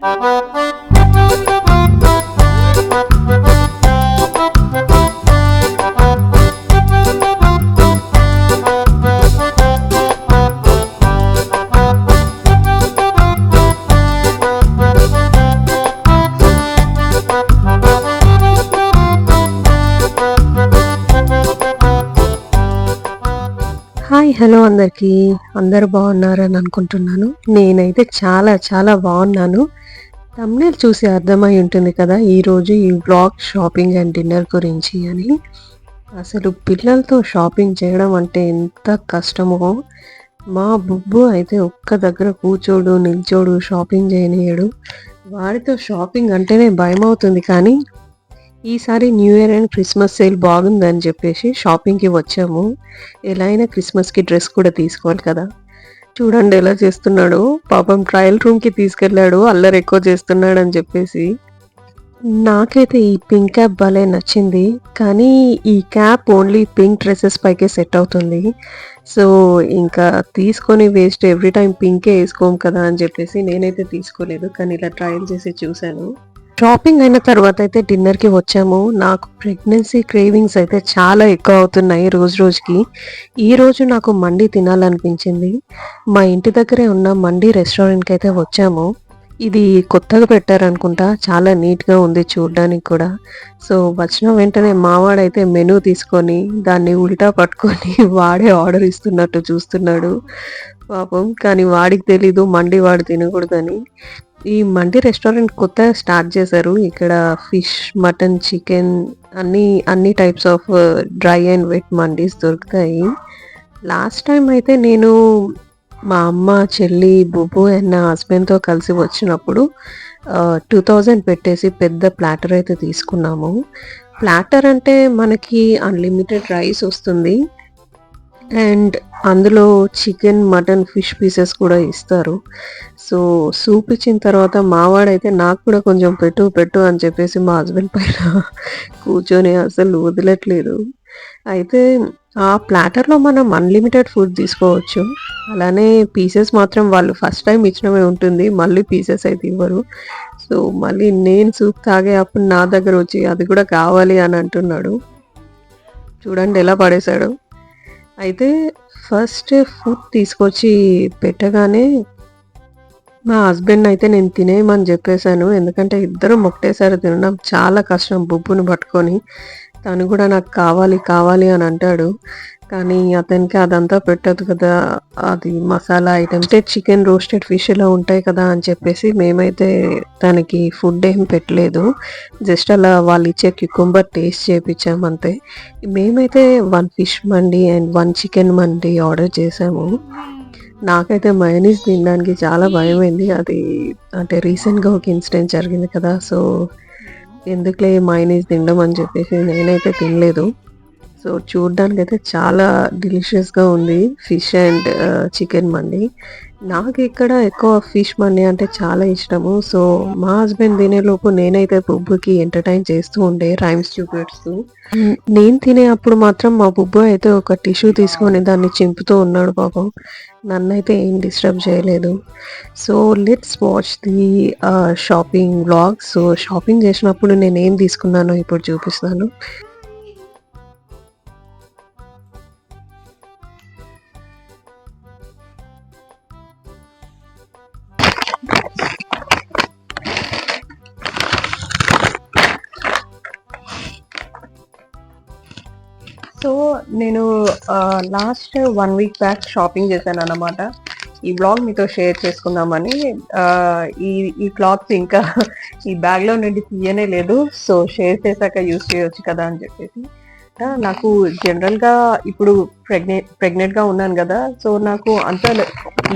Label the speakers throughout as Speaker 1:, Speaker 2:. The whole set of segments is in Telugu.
Speaker 1: Bye. హలో అందరికీ అందరు బాగున్నారని అనుకుంటున్నాను. నేనైతే చాలా చాలా బాగున్నాను. తమ్నేల్ చూసి అర్థమై ఉంటుంది కదా ఈరోజు ఈ బ్లాగ్ షాపింగ్ అండ్ డిన్నర్ గురించి అని. అసలు పిల్లలతో షాపింగ్ చేయడం అంటే ఎంత కష్టమో. మా బుబ్బు అయితే ఒక్క దగ్గర కూర్చోడు నిల్చోడు షాపింగ్ చేయనీయడు. వాడితో షాపింగ్ అంటేనే భయం అవుతుంది కానీ ఈసారి new year and Christmas sale బాగుందని చెప్పేసి షాపింగ్కి వచ్చాము. ఎలా అయినా క్రిస్మస్కి డ్రెస్ కూడా తీసుకోవాలి కదా. చూడండి ఎలా చేస్తున్నాడు. పాపం ట్రయల్ రూమ్కి తీసుకెళ్ళాడు. అల్లరి ఎక్కువ చేస్తున్నాడు అని చెప్పేసి. నాకైతే ఈ పింక్ క్యాప్ భలే నచ్చింది. కానీ ఈ క్యాప్ ఓన్లీ పింక్ డ్రెస్సెస్ పైకే సెట్ అవుతుంది. సో ఇంకా తీసుకొని వేస్ట్ ఎవ్రీ టైం పింకే వేసుకోము కదా అని చెప్పేసి నేనైతే తీసుకోలేదు. కానీ ఇలా ట్రయల్ చేసి చూశాను. షాపింగ్ అయిన తర్వాత అయితే డిన్నర్కి వచ్చాము. నాకు ప్రెగ్నెన్సీ క్రేవింగ్స్ అయితే చాలా ఎక్కువ అవుతున్నాయి రోజు రోజుకి. ఈ రోజు నాకు మండి తినాలనిపించింది. మా ఇంటి దగ్గరే ఉన్న మండి రెస్టారెంట్కి అయితే వచ్చాము. ఇది కొత్తగా పెట్టారనుకుంటా చాలా నీట్గా ఉంది చూడడానికి కూడా. సో వచ్చిన వెంటనే మావాడైతే మెనూ తీసుకొని దాన్ని ఉల్టా పట్టుకొని వాడే ఆర్డర్ ఇస్తున్నట్టు చూస్తున్నాడు. పాపం. కానీ వాడికి తెలీదు మండి వాడు తినకూడదని. ఈ మండి రెస్టారెంట్ కొత్త స్టార్ట్ చేశారు. ఇక్కడ ఫిష్ మటన్ చికెన్ అన్ని అన్ని types of dry and wet mandis దొరుకుతాయి. లాస్ట్ టైం అయితే నేను మా అమ్మ చెల్లి బుబ్బు అండ్ నా హస్బెండ్తో కలిసి వచ్చినప్పుడు టూ థౌజండ్ పెట్టేసి పెద్ద ప్లాటర్ అయితే తీసుకున్నాము. ప్లాటర్ అంటే మనకి అన్లిమిటెడ్ రైస్ వస్తుంది. అండ్ అందులో చికెన్ మటన్ ఫిష్ పీసెస్ కూడా ఇస్తారు. సో సూప్ ఇచ్చిన తర్వాత మావాడైతే నాకు కూడా కొంచెం పెట్టు పెట్టు అని చెప్పేసి మా హస్బెండ్ పైన కూర్చొని అసలు వదిలట్లేదు. అయితే ఆ ప్లాటర్లో మనం అన్లిమిటెడ్ ఫుడ్ తీసుకోవచ్చు. అలానే పీసెస్ మాత్రం వాళ్ళు ఫస్ట్ టైం ఇచ్చినవే ఉంటుంది. మళ్ళీ పీసెస్ అయితే ఇవ్వరు. సో మళ్ళీ నేను సూప్ తాగే అప్పుడు నా దగ్గర వచ్చి అది కూడా కావాలి అని అంటున్నాడు. చూడండి ఎలా పడేశాడు. అయితే ఫస్ట్ ఫుడ్ తీసుకొచ్చి పెట్టగానే మా హస్బెండ్ అయితే నేను తినేయమని చెప్పేశాను. ఎందుకంటే ఇద్దరం ఒకటేసారి తినడం చాలా కష్టం బుబ్బును పట్టుకొని. తను కూడా నాకు కావాలి కావాలి అని అంటాడు. కానీ అతనికి అదంతా పెట్టదు కదా. అది masala items chicken roasted fish ఇలా ఉంటాయి కదా అని చెప్పేసి మేమైతే తనకి ఫుడ్ ఏం పెట్టలేదు. జస్ట్ అలా వాళ్ళు ఇచ్చే క్యుకుంబర్ టేస్ట్ చేయించాము అంతే. మేమైతే one fish mandi and one chicken mandi order చేసాము. నాకైతే మయోనీస్ తినడానికి చాలా భయమైంది. అది అంటే రీసెంట్గా ఒక ఇన్సిడెంట్ జరిగింది కదా సో ఎందుకులే మైనీస్ తినడం అని చెప్పేసి నేనైతే తినలేదు. సో చూడడానికి అయితే చాలా డెలిషియస్గా ఉంది ఫిష్ అండ్ చికెన్ మండి. నాకు ఇక్కడ ఎక్కువ ఫిష్ మండి అంటే చాలా ఇష్టము. సో మా హస్బెండ్ తినేలోపు నేనైతే బుబ్బుకి ఎంటర్టైన్ చేస్తూ ఉండే రైమ్స్ చూపెడుతూ నేను తినే అప్పుడు మాత్రం మా బుబ్బు అయితే ఒక టిష్యూ తీసుకొని దాన్ని చింపుతూ ఉన్నాడు పాపం. నన్నైతే ఏం డిస్టర్బ్ చేయలేదు. So let's watch the shopping vlog. So shopping చేసినప్పుడు నేను ఏం తీసుకున్నానో ఇప్పుడు చూపిస్తాను. Last one week back shopping చేశాను అన్నమాట ఈ బ్లాగ్ మీతో షేర్ చేసుకుందామని ఆ, ఈ ఈ క్లాత్స్ ఇంకా ఈ బ్యాగ్లో నుండి తీయనే లేదు సో షేర్ చేశాక యూస్ చేయొచ్చు కదా అని చెప్పేసి. అనమాట నాకు జనరల్గా ఇప్పుడు ప్రెగ్నెంట్ ప్రెగ్నెంట్గా ఉన్నాను కదా సో నాకు అంత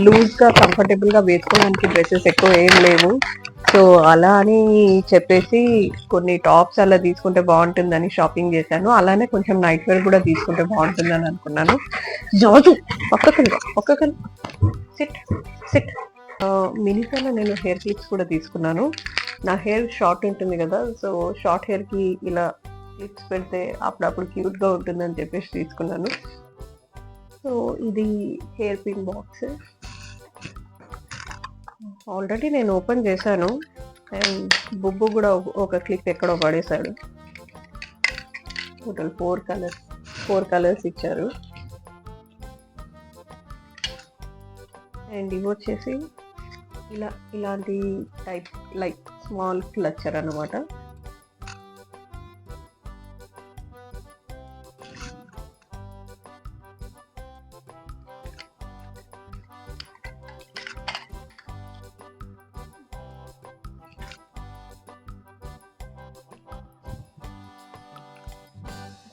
Speaker 1: లూజ్గా కంఫర్టబుల్గా వేసుకోవడానికి డ్రెస్సెస్ ఎక్కువ ఏం లేవు. సో అలా అని చెప్పేసి కొన్ని టాప్స్ అలా తీసుకుంటే బాగుంటుందని షాపింగ్ చేశాను. అలానే కొంచెం నైట్ వేర్ కూడా తీసుకుంటే బాగుంటుందని అనుకున్నాను. జాజు పక్కకి పక్కకి సిట్ సిట్ మినికల్లో నేను హెయిర్ క్లిప్స్ కూడా తీసుకున్నాను. నా హెయిర్ షార్ట్ ఉంటుంది కదా సో షార్ట్ హెయిర్కి ఇలా క్లిప్స్ పెడితే అప్పుడప్పుడు క్యూట్గా ఉంటుందని చెప్పేసి తీసుకున్నాను. సో ఇది హెయిర్ పిన్ బాక్స్. ఆల్రెడీ నేను ఓపెన్ చేశాను. అండ్ బుబ్బు కూడా ఒక- ఒక క్లిప్ ఎక్కడో పడేశాడు. Total four colours four colours ఇచ్చారు. అండ్ ఇవి వచ్చేసి ఇలా ఇలాంటి టైప్ లైక్ స్మాల్ క్లచ్చర్ అనమాట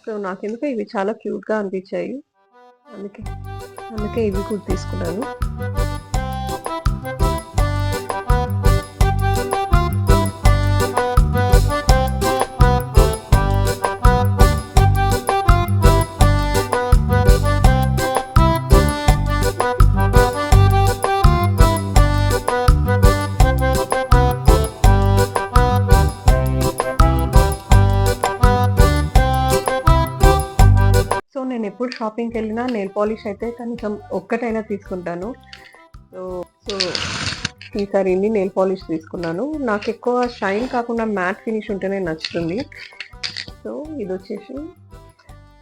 Speaker 1: సో నాకెందుకు ఇవి చాలా క్యూట్గా అనిపించాయి. అందుకే అందుకే ఇవి కూడా తీసుకున్నాను. ఎప్పుడు షాపింగ్కి వెళ్ళినా నెయిల్ పాలిష్ అయితే కనీసం ఒక్కటైనా తీసుకుంటాను. సో సో ఈసారి ఇన్ని నెయిల్ పాలిష్ తీసుకున్నాను. నాకు ఎక్కువ షైన్ కాకుండా మ్యాట్ ఫినిష్ ఉంటేనే నచ్చుతుంది. సో ఇది వచ్చేసి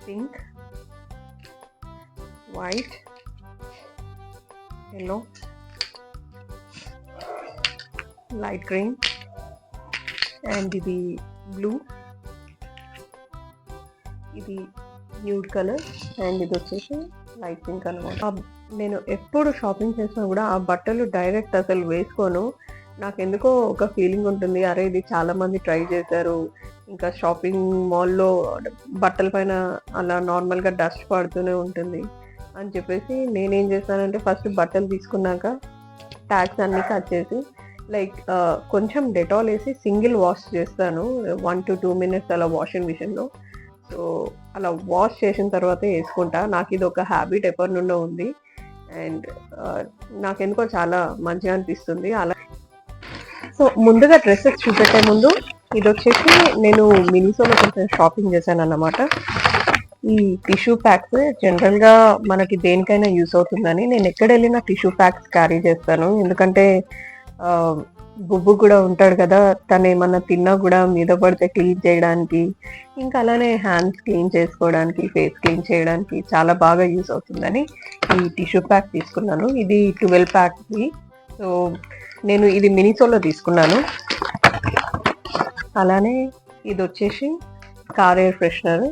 Speaker 1: pink white yellow light green and ఇది బ్లూ ఇది న్యూడ్ కలర్ అండ్ ఇది వచ్చేసి లైట్ పింక్ అనమాట. నేను ఎప్పుడు షాపింగ్ చేసినా కూడా ఆ బట్టలు డైరెక్ట్ అసలు వేసుకోను. నాకు ఎందుకో ఒక ఫీలింగ్ ఉంటుంది అరే ఇది చాలా మంది ట్రై చేశారు ఇంకా షాపింగ్ మాల్లో బట్టల పైన అలా నార్మల్గా డస్ట్ పడుతూనే ఉంటుంది అని చెప్పేసి నేనేం చేస్తానంటే ఫస్ట్ బట్టలు తీసుకున్నాక ట్యాగ్స్ అన్ని కట్ చేసి లైక్ కొంచెం డెటాల్ వేసి సింగిల్ వాష్ చేస్తాను. వన్ టు టూ మినిట్స్ అలా వాషింగ్ మిషన్లో సో అలా వాష్ చేసిన తర్వాత వేసుకుంటా. నాకు ఇది ఒక హ్యాబిట్ ఎప్పటి నుండో ఉంది. అండ్ నాకు ఎందుకో చాలా మంచిగా అనిపిస్తుంది. అలా సో ముందుగా డ్రెస్సెస్ చూపెట్టే ముందు ఇది వచ్చేసి నేను మినిసోలో కొంచెం షాపింగ్ చేశాను అన్నమాట. ఈ టిష్యూ ప్యాక్స్ జనరల్గా మనకి దేనికైనా యూస్ అవుతుందని. నేను ఎక్కడ వెళ్ళినా టిష్యూ ప్యాక్స్ క్యారీ చేస్తాను. ఎందుకంటే బొబ్బు కూడా ఉంటాడు కదా తను ఏమన్నా తిన్నా కూడా మీద పడితే క్లీన్ చేయడానికి ఇంకా అలానే హ్యాండ్స్ క్లీన్ చేసుకోవడానికి ఫేస్ క్లీన్ చేయడానికి చాలా బాగా యూస్ అవుతుందని ఈ టిష్యూ ప్యాక్ తీసుకున్నాను. ఇది ట్వెల్వ్ ప్యాక్ది సో నేను ఇది మినిసోలో తీసుకున్నాను. అలానే ఇది వచ్చేసి కార్ ఎయిర్ ఫ్రెషనర్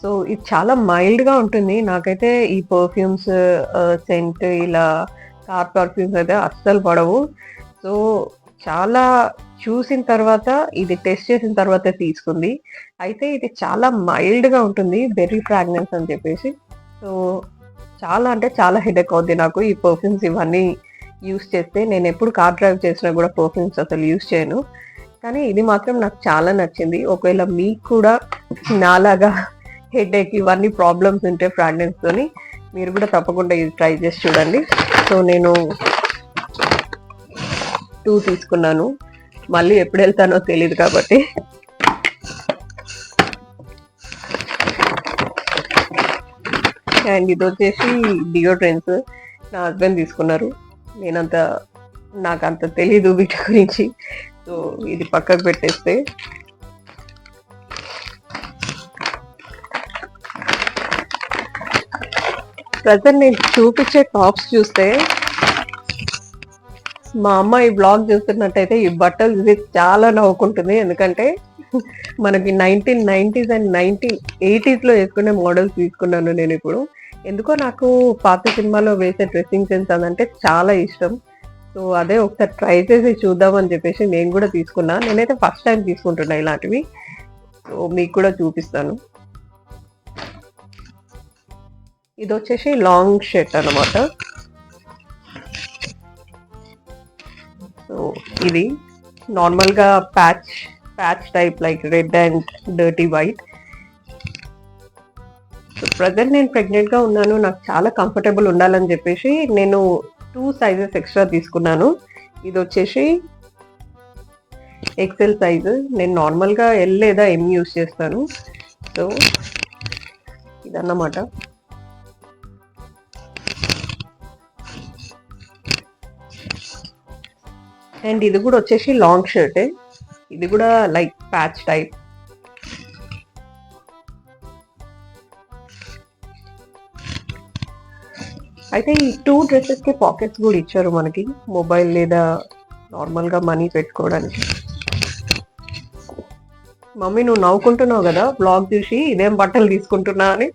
Speaker 1: సో ఇది చాలా మైల్డ్గా ఉంటుంది. నాకైతే ఈ పర్ఫ్యూమ్స్ సెంట్ ఇలా కార్ పర్ఫ్యూమ్స్ అయితే అస్సలు పడవు. సో చాలా చూసిన తర్వాత ఇది టెస్ట్ చేసిన తర్వాత తీసుకుంది. అయితే ఇది చాలా మైల్డ్గా ఉంటుంది బెర్రీ ఫ్రాగ్నెన్స్ అని చెప్పేసి. సో చాలా అంటే చాలా హెడేక్ అవుద్ది నాకు ఈ పర్ఫ్యూమ్స్ ఇవన్నీ యూస్ చేస్తే. నేను ఎప్పుడు కార్ డ్రైవ్ చేసినా కూడా పర్ఫ్యూమ్స్ అసలు యూస్ చేయను. కానీ ఇది మాత్రం నాకు చాలా నచ్చింది. ఒకవేళ మీకు కూడా నాలాగా హెడేక్ ఇవన్నీ ప్రాబ్లమ్స్ ఉంటే ఫ్రాగ్రెన్స్ తోని మీరు కూడా తప్పకుండా ఇది ట్రై చేసి చూడండి. సో నేను టూ తీసుకున్నాను. మళ్ళీ ఎప్పుడు వెళ్తానో తెలియదు కాబట్టి. అండ్ ఇది వచ్చేసి డియోడ్రెన్స్ నా హస్బెండ్ తీసుకున్నారు. నేనంత నాకు అంత తెలీదు వీటి గురించి. సో ఇది పక్కకు పెట్టేస్తే. ప్రజెంట్ నేను చూపించే టాప్స్ చూస్తే మా అమ్మ ఈ బ్లాగ్ చూస్తున్నట్టయితే ఈ బట్టలు చూసి చాలా నవ్వుకుంటుంది. ఎందుకంటే మనకి నైన్టీన్ నైన్టీస్ అండ్ నైన్టీన్ ఎయిటీస్లో వేసుకునే మోడల్స్ తీసుకున్నాను నేను ఇప్పుడు. ఎందుకో నాకు పాత సినిమాలో వేసే డ్రెస్సింగ్ సెన్స్ అదంటే చాలా ఇష్టం. సో అదే ఒకసారి ట్రై చేసి చూద్దామని చెప్పేసి నేను కూడా తీసుకున్నా. నేనైతే ఫస్ట్ టైం తీసుకుంటున్నా ఇలాంటివి. సో మీకు కూడా చూపిస్తాను. ఇది వచ్చేసి లాంగ్ షర్ట్ అన్నమాట. ఇది నార్మల్గా patch patch type like red and dirty white. So present నేను ప్రెగ్నెంట్గా ఉన్నాను నాకు చాలా కంఫర్టబుల్ ఉండాలని చెప్పేసి నేను టూ సైజెస్ ఎక్స్ట్రా తీసుకున్నాను. ఇది వచ్చేసి ఎక్సెల్ సైజు నేను నార్మల్గా ఎల్ లేదా ఎం యూస్ చేస్తాను. సో ఇదన్నమాట. అండ్ ఇది కూడా వచ్చేసి లాంగ్ షర్ట్ ఇది కూడా లైక్ ప్యాచ్ టైప్ అయితే ఈ టూ డ్రెస్సెస్కి పాకెట్స్ కూడా ఇచ్చారు మనకి. మొబైల్ లేదా నార్మల్గా మనీ పెట్టుకోవడానికి. మమ్మీ నువ్వు నవ్వుకుంటున్నావు కదా? బ్లాగ్ చూసి ఇదేం బట్టలు తీసుకుంటున్నా అని.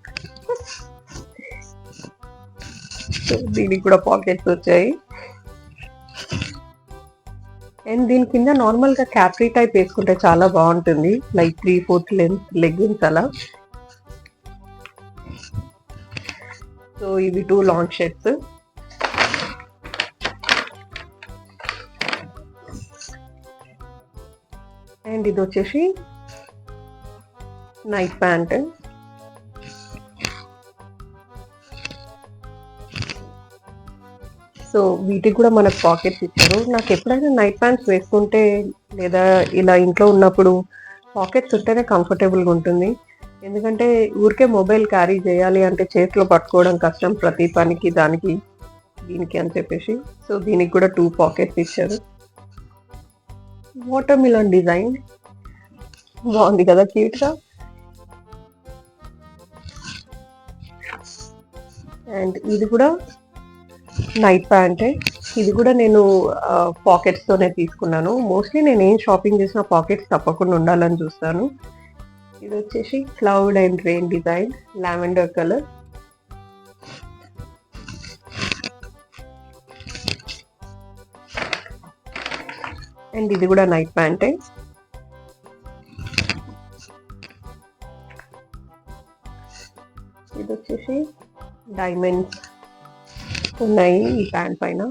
Speaker 1: దీనికి కూడా పాకెట్స్ వచ్చాయి. అండ్ దీని కింద నార్మల్గా క్యాప్రీ టైప్ వేసుకుంటే చాలా బాగుంటుంది. Like three fourth length leggings అలా. సో ఇవి టూ లాంగ్ షర్ట్స్ అండ్ ఇది వచ్చేసి నైట్ ప్యాంట్ సో వీటికి కూడా మనకు పాకెట్స్ ఇచ్చారు. నాకు ఎప్పుడైనా నైట్ ప్యాంట్స్ వేసుకుంటే లేదా ఇలా ఇంట్లో ఉన్నప్పుడు పాకెట్స్ ఉంటేనే కంఫర్టబుల్గా ఉంటుంది. ఎందుకంటే ఊరికే మొబైల్ క్యారీ చేయాలి అంటే చేతిలో పట్టుకోవడం కష్టం ప్రతి పనికి దానికి దీనికి అని చెప్పేసి. సో దీనికి కూడా టూ పాకెట్స్ ఇచ్చారు. వాటర్ మిలన్ డిజైన్ బాగుంది కదా క్యూట్గా అండ్ ఇది కూడా నైట్ ప్యాంటే ఇది కూడా నేను పాకెట్స్ తోనే తీసుకున్నాను. మోస్ట్లీ నేను ఏం షాపింగ్ చేసినా పాకెట్స్ తప్పకుండా ఉండాలని చూస్తాను. ఇది వచ్చేసి cloud and rain design lavender colour and ఇది కూడా నైట్ ప్యాంటే ఇది వచ్చేసి డైమండ్స్ ఉన్నాయి ఈ ప్యాంట్ పైన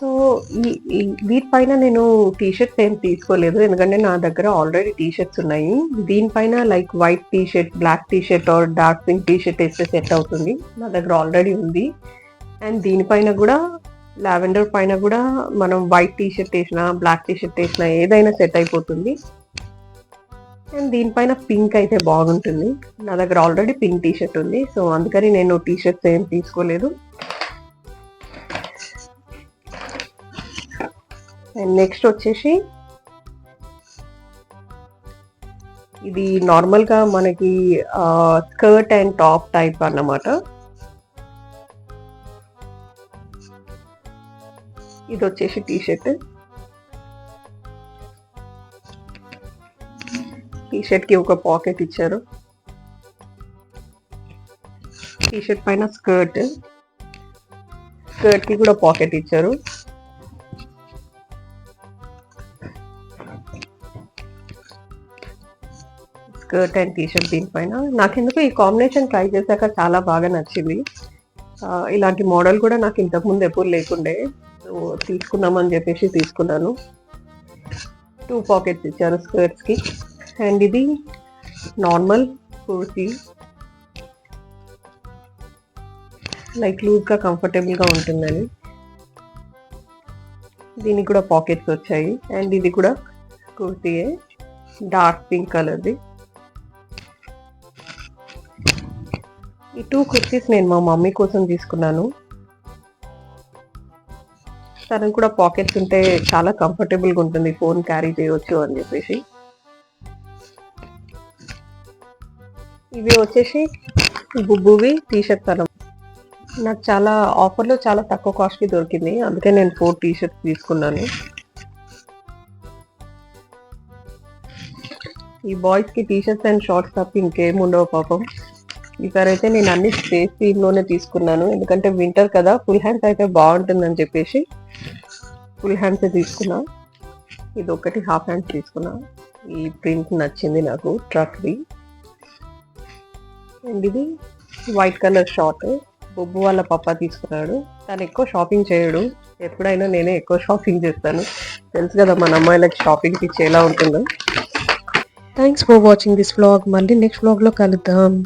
Speaker 1: సో ఈ వీటిపైన నేను టీషర్ట్స్ ఏం తీసుకోలేదు. ఎందుకంటే నా దగ్గర ఆల్రెడీ టీ షర్ట్స్ ఉన్నాయి. దీనిపైన like white T shirt black t shirt or dark pink t shirt వేస్తే సెట్ అవుతుంది. నా దగ్గర ఆల్రెడీ ఉంది. అండ్ దీనిపైన కూడా లావెండర్ పైన కూడా మనం వైట్ టీషర్ట్ వేసినా బ్లాక్ టీషర్ట్ వేసినా ఏదైనా సెట్ అయిపోతుంది. అండ్ దీనిపైన పింక్ అయితే బాగుంటుంది. నా దగ్గర ఆల్రెడీ పింక్ టీ షర్ట్ ఉంది. సో అందుకని నేను టీషర్ట్స్ ఏం తీసుకోలేదు. అండ్ నెక్స్ట్ వచ్చేసి ఇది నార్మల్గా మనకి స్కర్ట్ అండ్ టాప్ టైప్ అన్నమాట. ఇది వచ్చేసి టీషర్ట్ షర్ట్ టీ షర్ట్కి ఒక పాకెట్ ఇచ్చారు. టీ షర్ట్ పైన స్కర్ట్ స్కర్ట్కి కూడా పాకెట్ ఇచ్చారు. స్కర్ట్ అండ్ టీ షర్ట్ దీనిపైన. నాకెందుకు ఈ కాంబినేషన్ ట్రై చేశాక చాలా బాగా నచ్చింది. ఇలాంటి మోడల్ కూడా నాకు ఇంతకుముందు ఎప్పుడు లేకుండే. సో తీసుకుందామని చెప్పేసి తీసుకున్నాను. టూ పాకెట్స్ ఇచ్చారు స్కర్ట్స్కి. అండ్ ఇది నార్మల్ కుర్తీ. లైక్ లూజ్గా కంఫర్టబుల్గా ఉంటుందని. దీనికి కూడా పాకెట్స్ వచ్చాయి. అండ్ ఇది కూడా కుర్తీయే. డార్క్ పింక్ కలర్ది. ఈ టూ కుర్తీస్ నేను మా మమ్మీ కోసం తీసుకున్నాను. తనకు కూడా పాకెట్స్ ఉంటే చాలా కంఫర్టబుల్గా ఉంటుంది. ఫోన్ క్యారీ చేయవచ్చు అని చెప్పేసి. ఇవి వచ్చేసి బుబ్బువి టీ షర్ట్ అన్నమాట నాకు చాలా ఆఫర్లో చాలా తక్కువ కాస్ట్కి దొరికింది. అందుకే నేను ఫోర్ టీషర్ట్స్ తీసుకున్నాను. ఈ బాయ్స్కి టీ షర్ట్స్ అండ్ షార్ట్స్ తప్ప ఇంకేం ఉండవు పాపం. ఈసారి అయితే నేను అన్ని స్పేస్లోనే తీసుకున్నాను. ఎందుకంటే వింటర్ కదా ఫుల్ హ్యాండ్స్ అయితే బాగుంటుందని చెప్పేసి ఫుల్ హ్యాండ్స్ తీసుకున్నా. ఇది ఒకటి హాఫ్ హ్యాండ్స్ తీసుకున్నా. ఈ ప్రింట్ నచ్చింది నాకు ట్రక్ది. అండ్ ఇది వైట్ కలర్ షార్ట్ బొబ్బు వాళ్ళ పప్ప తీసుకున్నాడు. తను ఎక్కువ షాపింగ్ చేయడు. ఎప్పుడైనా నేనే ఎక్కువ షాపింగ్ చేస్తాను. తెలుసు కదా మన అమ్మాయిలకి షాపింగ్ పిచ్చి ఎలా ఉంటుందో. Thanks for watching this vlog మళ్ళీ నెక్స్ట్ వ్లాగ్లో కలుద్దాం.